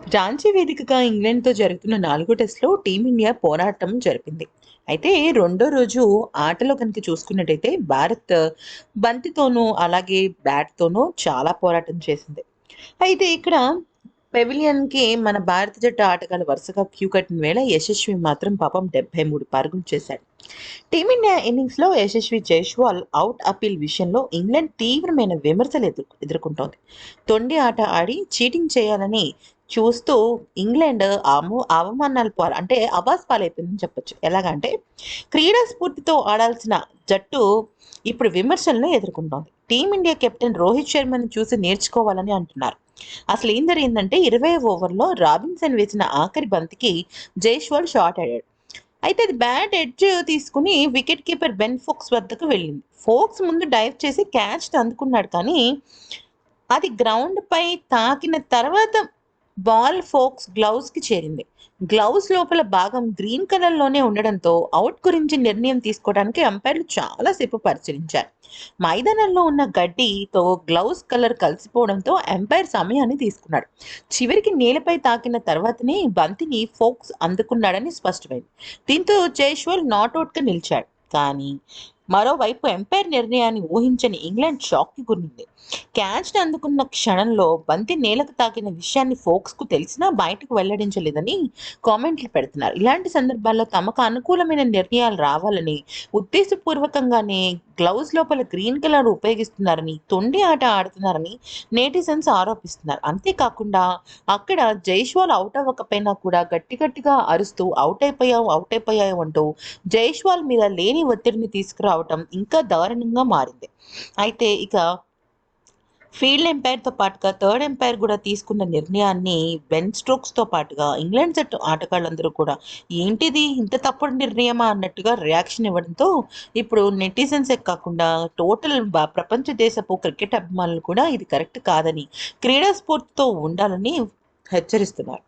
రాంచీ వేదికగా ఇంగ్లాండ్తో జరుగుతున్న నాలుగో టెస్ట్లో టీమిండియా పోరాటం జరిపింది. అయితే రెండో రోజు ఆటలో కనుక చూసుకున్నట్టయితే భారత్ బంతితోనూ అలాగే బ్యాట్తోనూ చాలా పోరాటం చేసింది. అయితే ఇక్కడ పెవిలియన్కి మన భారత జట్టు ఆటగాళ్ళు వరుసగా క్యూ కట్టిన వేళ యశస్వి మాత్రం పాపం డెబ్బై మూడు పరుగులు చేశాడు. టీమిండియా ఇన్నింగ్స్లో యశస్వి జైస్వాల్ అవుట్ అపీల్ విషయంలో ఇంగ్లాండ్ తీవ్రమైన విమర్శలు ఎదుర్ ఎదుర్కొంటోంది. తొండి ఆట ఆడి చీటింగ్ చేయాలని చూస్తూ ఇంగ్లాండ్ ఆము అవమానాలు పాలు అంటే అవాస్ పాలైపోయిందని చెప్పొచ్చు. ఎలాగంటే క్రీడా స్ఫూర్తితో ఆడాల్సిన జట్టు ఇప్పుడు విమర్శలను ఎదుర్కొంటోంది. టీమిండియా కెప్టెన్ రోహిత్ శర్మని చూసి నేర్చుకోవాలని అంటున్నారు. అసలు ఏం జరిగిందంటే ఇరవై ఓవర్లో రాబిన్సన్ వేసిన ఆఖరి బంతికి జైస్వాల్ షాట్ ఆడాడు. అయితే అది బ్యాట్ ఎడ్జ్ తీసుకుని వికెట్ కీపర్ బెన్ ఫోక్స్ వద్దకు వెళ్ళింది. ఫోక్స్ ముందు డైవ్ చేసి క్యాచ్ అందుకున్నాడు కానీ అది గ్రౌండ్ పై తాకిన తర్వాత బాల్ ఫోక్స్ గ్లౌస్కి చేరింది. గ్లౌస్ లోపల భాగం గ్రీన్ కలర్లోనే ఉండడంతో అవుట్ గురించి నిర్ణయం తీసుకోవడానికి అంపైర్లు చాలాసేపు పరిశీలించారు. మైదానంలో ఉన్న గడ్డితో గ్లౌస్ కలర్ కలిసిపోవడంతో ఎంపైర్ సమయాన్ని తీసుకున్నాడు. చివరికి నేలపై తాకిన తర్వాతనే బంతిని ఫోక్స్ అందుకున్నాడని స్పష్టమైంది. దీంతో జైష్వాల్ నాట్అవుట్గా నిలిచాడు. కానీ మరోవైపు ఎంపైర్ నిర్ణయాన్ని ఊహించని ఇంగ్లాండ్ షాక్కి గురింది. క్యాచ్ని అందుకున్న క్షణంలో బంతి నేలకు తాకిన విషయాన్ని ఫోక్స్కు తెలిసినా బయటకు వెల్లడించలేదని కామెంట్లు పెడుతున్నారు. ఇలాంటి సందర్భాల్లో తమకు అనుకూలమైన నిర్ణయాలు రావాలని ఉద్దేశపూర్వకంగానే గ్లౌజ్ లోపల గ్రీన్ కలర్ ఉపయోగిస్తున్నారని తొండి ఆట ఆడుతున్నారని నేటిజన్స్ ఆరోపిస్తున్నారు. అంతేకాకుండా అక్కడ జైష్వాల్ అవుట్ అవ్వకపోయినా కూడా గట్టి గట్టిగా అరుస్తూ అవుట్ అయిపోయావు అవుట్ అయిపోయావు అంటూ జైష్వాల్ మీద లేని ఒత్తిడిని తీసుకురావటం ఇంకా దారుణంగా మారింది. అయితే ఇక ఫీల్డ్ ఎంపైర్తో పాటుగా థర్డ్ ఎంపైర్ కూడా తీసుకున్న నిర్ణయాన్ని బెన్ స్ట్రోక్స్తో పాటుగా ఇంగ్లాండ్ జట్టు ఆటగాళ్ళందరూ కూడా ఏంటిది? ఇంత తప్పుడు నిర్ణయమా? అన్నట్టుగా రియాక్షన్ ఇవ్వడంతో ఇప్పుడు నెటిజన్సే కాకుండా టోటల్ ప్రపంచ దేశపు క్రికెట్ అభిమానులు కూడా ఇది కరెక్ట్ కాదని క్రీడా స్ఫూర్తితో ఉండాలని హెచ్చరిస్తున్నారు.